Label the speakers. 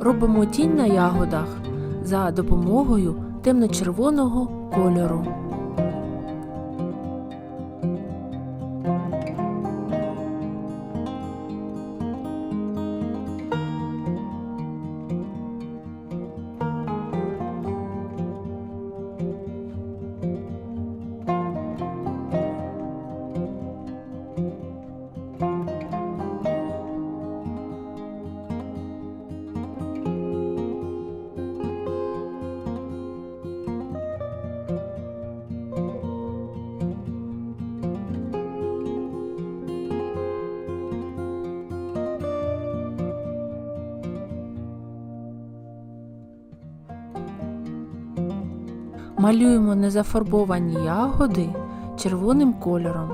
Speaker 1: робимо тінь на ягодах за допомогою темно-червоного кольору. Малюємо незафарбовані ягоди червоним кольором.